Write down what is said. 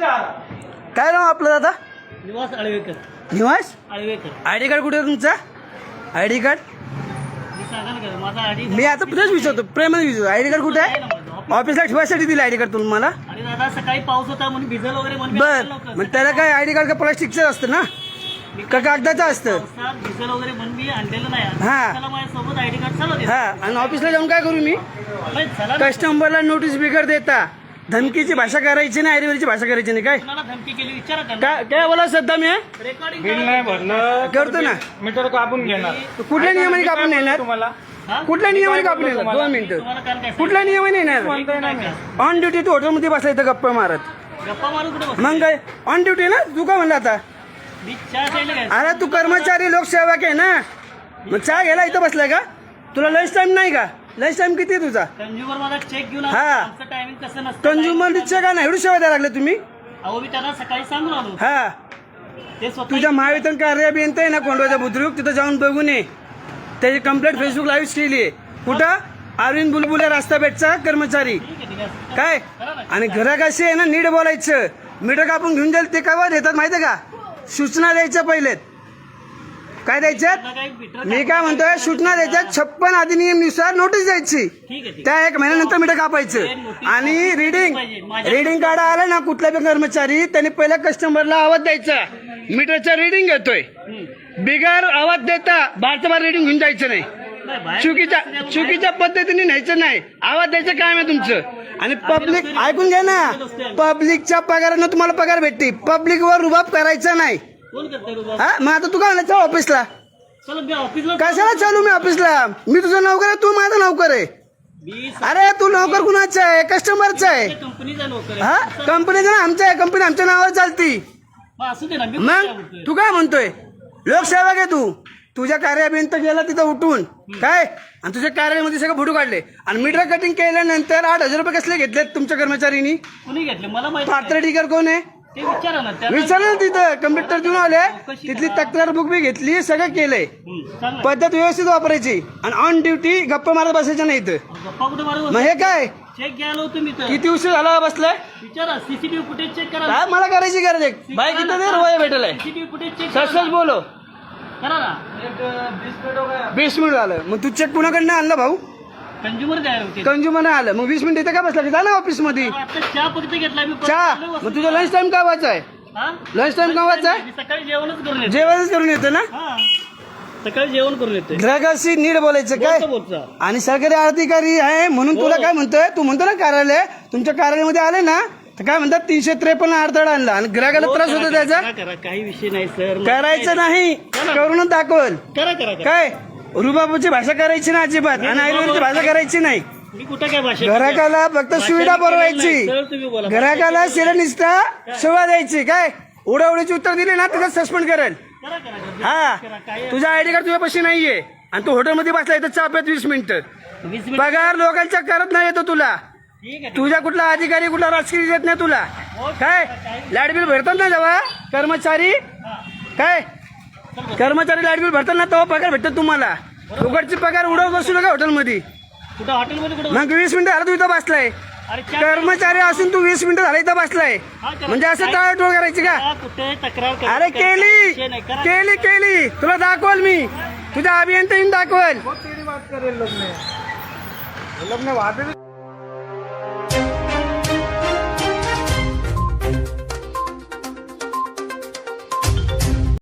काय नाव आपलं दादा? निवास आळवेकर. निवास? आळवेकर. आय डी कार्ड कुठे आहे तुमचा? I D card? मी सांगा ना माझा आधी मी आता तुझंच विचारतो प्रेमाने विचारतो. आय डी कार्ड कुठे आहे. ऑफिसला ठेवायसाठी दिलं आय डी कार्ड तुम्हाला? आणि दादा सकाळी पाऊस होता म्हणून भिजल वगैरे म्हणून मी बर. मग त्याला काय आय डी कार्ड का प्लास्टिकचं असतं ना? का कागदाचं असतं? पावसात भिजल वगैरे म्हणून मी आणलेलं नाही. हा. त्याला माझ्यासोबत आयडी कार्ड चालवते हा. आणि ऑफिसला जाऊन काय करू मी? नाही, चला ना. कस्टमरला नोटीस बिगर देता. धमकीची भाषा करायची नाही आयडीवरची भाषा करायची नाही काय? कोणाला धमकी केली? विचारा त्यांना. काय काय बोला सध्या मी रेकॉर्डिंग बिल नाही भरलं. करतो ना. मीटर कापून घेणार. कुठल्या नियमाने कापून येणार तुम्हाला? कुठल्या नियमाने कापून येणार दोन मिनिटं. तुम्हाला काय कुठल्या नियमाने येणार? ऑन ड्युटी तू हॉटेलमध्ये बसला इथं गप्पा मारत. गप्पा मारू कुठे बसलो? मग काय? ऑन ड्युटी ना? तू काय म्हणला आता? मी चहा अरे तू कर्मचारी लोकसेवक आहे ना? मग चहा घ्यायला इथं बसलाय का? तुला लंच टाइम नाही का? लंच टाइम किती आहे तुझा? कंझ्युमर माझा चेक घेऊन हा. आलो. आमचं टायमिंग कसं नसतं. कंझ्युमर दिसच्या का नाही एवढी सेवा द्यायला लागले तुम्ही? अहो मी त्यांना सकाळी सांगून आलो. हा. ते स्वतः तुझ्या महावितरण कार्य अभियंता आहे ना कोंडवाचा बुद्रुक? तिथं जाऊन बघून ये. त्याची कंप्लेंट फेसबुक लाईव्ह केली आहे. कुठं? अरविंद बुलबुले रस्ता पेठचा कर्मचारी. ठीक आहे, ठीक आहे. काय? आणि घराकाशी आहे ना नीट बोलायचं. मीटर कापून घेऊन जाईल ते केव्हा देतात माहिती आहे का? सूचना द्यायच्या पहिलेत काय द्यायच्यात? मी काय म्हणतोय सूचना द्यायच्यात छप्पन अधिनियमनुसार नोटीस द्यायची. त्या एक महिन्यानंतर मीटर कापायचं. आणि रिडिंग रिडिंग कार्ड आलं ना कुठला पण कर्मचारी त्यांनी पहिल्या कस्टमरला आवाज द्यायचा. मीटरचा रिडिंग घेतोय. बिगर आवाज देता बारचं बार रिडिंग घेऊन जायचं नाही. चुकीच्या चुकीच्या पद्धतीने न्यायचं नाही. आवाज द्यायचं काम आहे तुमचं? आणि पब्लिक ऐकून घ्या ना. पब्लिकच्या पगारानं तुम्हाला पगार भेटते. पब्लिक वर रुबाब करायचा नाही? हा मग आता तू काय म्हणला चल ऑफिसला. कशाला चालू मी ऑफिसला? मी तुझा नोकर आहे तू माझा नोकर आहे. अरे तू नोकर कुणाचा आहे? कस्टमरचा आहे. हा कंपनीचं ना आमच्या आहे. कंपनी आमच्या नावावर चालती. मग? तू काय म्हणतोय? लोकसेवक आहे तू. तुझ्या कार्याभियंत गेला तिथं उठून. काय? आणि तुझ्या कार्यालयामध्ये सगळं फोटो काढले. आणि मीटर कटिंग केल्यानंतर आठ हजार रुपये कसले घेतलेत तुमच्या कर्मचाऱ्यांनी कुणी घेतले? मला माहिती पात्र टिकर कोण आहे? ते विचारा ना त्यांना विचारलं ना तिथं. कम्प्युटर देऊन आले. तिथली तक्रार बुक बी घेतली सगळं केलंय. हं. पद्धत व्यवस्थित वापरायची. आणि ऑन ड्युटी गप्पा मारत बसायच्या नाही इथं. गप्पा कुठे मारू मग हे काय? चेक घ्यायला होतो मी तर. किती उशीर झाला बसलाय विचारा सीसीटीव्ही फुटेज चेक करा. काय मला करायची गरज आहे. बाईक इथं दे रोया भेटेल सीसीटीव्ही फुटेज चेक सच सच बोलो. करा ना. वीस मिनिट झालं. मग तू चेक कुणाकडनं आणलं भाऊ? कंझ्युमर द्यायला होते कंझ्युमर आलं. मग वीस मिनिट इथं का बसला? जा ना ऑफिसमध्ये आता चहा फक्त घेतला मी परत चहा? आलो मग तुझं लंच टाइम का वाचा आहे हा? लंच टाइम का मी सकाळी जेवणच करून येतो जेवणच करून येतं ना? हा. सकाळी जेवण करून येते ग्राहकाशी नीट बोलायचं काय? आणि सरकारी अधिकारी आहे म्हणून तुला काय म्हणतोय? तू म्हणतो ना कार्यालय. तुमच्या कार्यालयामध्ये आले ना तर काय म्हणतात? तीनशे त्रेपन्न अडथळा आणला. आणि ग्राहकाला त्रास होतो त्याचा? करा काही विषय नाही सर. करायचं नाही. करूनच दाखवल. करा करा करा. काय? रुबाबाची भाषा करायची ना अजिबात आणि आयुर्वेदाची भाषा करायची नाही. मी कुठं काय भाषा ग्राहकाला फक्त सुविधा पुरवायची. ग्राहकाला शिरनिष्ठा सेवा द्यायची. काय? उडवडीची उत्तर दिली ना त्याचं सस्पेंड करेल. करा करा करा. हा. तुझा आयडी कार्ड तुझ्यापाशी नाहीये. आणि तू हॉटेलमध्ये बसला इथं चाप्यात वीस मिनिटं. पगार लोकांच्या करत नाही येतो तुला. तुझ्या कुठला अधिकारी कुठला राजकीय देत नाही तुला. काय? लाइट बिल भरतात ना जेव्हा? कर्मचारी? काय? कर्मचारी लाइट बिल भरतात ना तेव्हा पगार भेटतात तुम्हाला. फुकटची पगार उडवत बसू नका हॉटेलमध्ये. कुठं? हॉटेलमध्ये कुठं? मग वीस मिनिटं झालं तू इथं बसलाय. अरे कर्मचारी असून तू वीस मिनिटं झालं इथं बसलाय. हा. म्हणजे असं टाळटोळ करायची का? कुठे तक्रार अरे केली! विषय नाही करा. केली केली! तुला दाखवल मी. तुझ्या अभियंता येऊन दाखवल. बहुत तेरी बात कर रहे लोग ने ये लोग ने वहाँ पे भी